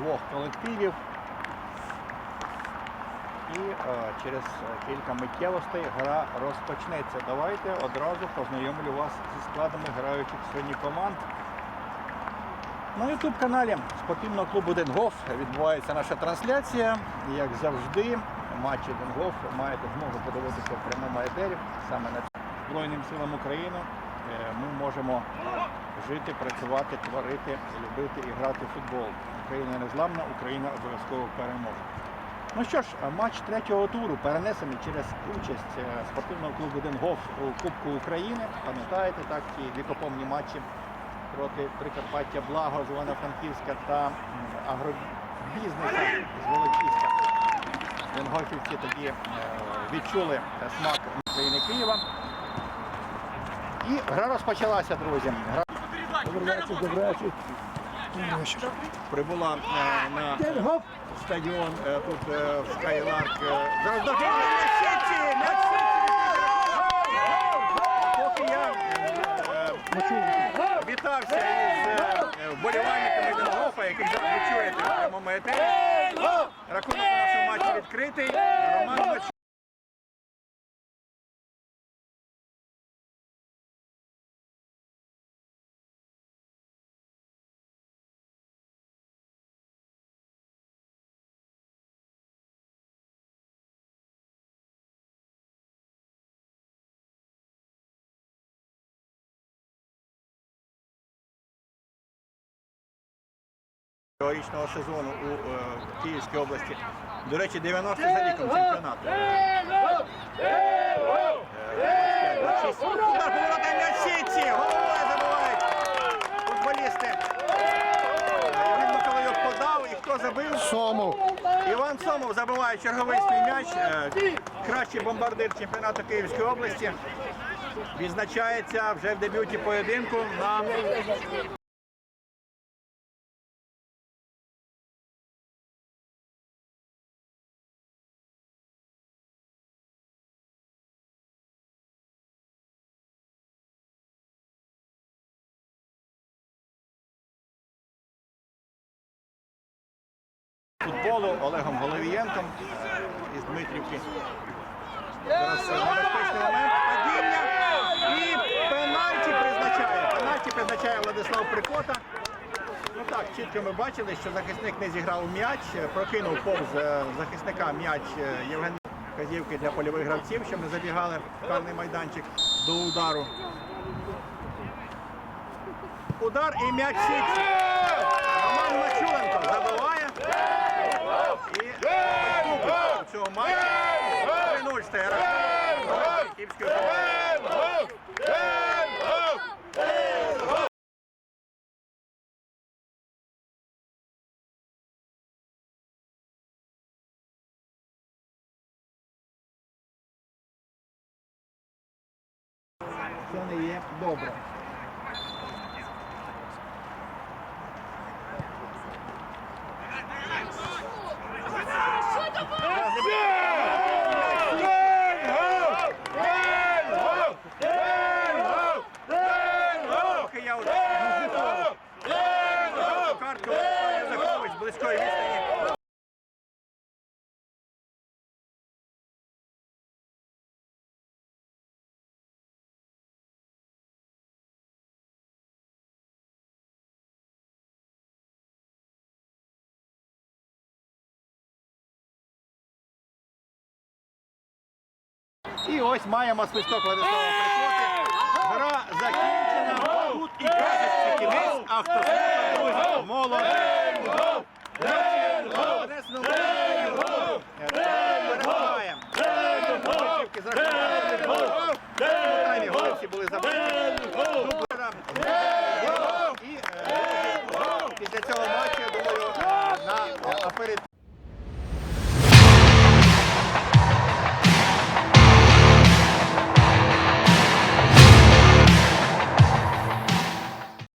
двох колективів. І е, через кілька миттєвостей гра розпочнеться. Давайте одразу познайомлю вас зі складами граючих сьогодні команд. На YouTube каналі спортивного клубу Денгоф відбувається наша трансляція. Як завжди, матчі Денгоф маєте змогу подивитися в прямому етері саме на Збройним силам України. Е, Ми можемо жити, працювати, творити, любити і грати в футбол. Україна незламна, Україна обов'язково переможе. Ну що ж, матч третього туру перенесений через участь е, спортивного клубу Денгоф у Кубку України. Пам'ятаєте, так, ті вікопомні матчі проти Прикарпаття Благо з Івано-Франківська та агробізнеса з Волочиська. Денгофівці тоді е, відчули смак України Києва. І гра розпочалася, друзі. Гра Добрий вечір, добрий. Прибула е, на стадіон е, тут е, в е, Сіті! Поки я е, вітався із вболівальниками Денгофа, яких зараз ви чуєте в прямому етері. Рахунок у нашому матчі відкритий. Роман цьогорічного сезону у е, Київській області. До речі, 90 за ліком чемпіонату. 25-26. Удар поворота Сіті! Головою забувають футболісти. Євген Миколайов подав і хто забив? Сомов. Іван Сомов забиває черговий свій м'яч. Е, Кращий бомбардир чемпіонату Київської області. Відзначається вже в дебюті поєдинку на футболу Олегом Головієнком із Дмитрівки. Падіння і пенальті призначає. Пенальті призначає Владислав Прикота. Ну так, чітко ми бачили, що захисник не зіграв м'яч, прокинув повз е, захисника м'яч е, Євген Казівки для польових гравців, щоб не забігали в карний майданчик до удару. Удар і м'яч Сіті. Роман Мачуленко забиває. І цього матчі 3-0 Київської. Це не є добре. Поки я от картку Захович близької відстані. І ось маємо свисток Владислава Прикоти. Гра закінчена. Тут і кажуть, кінець друзі. Молодець. Перебуваємо. Всі були забиті. І е, після цього матчу, я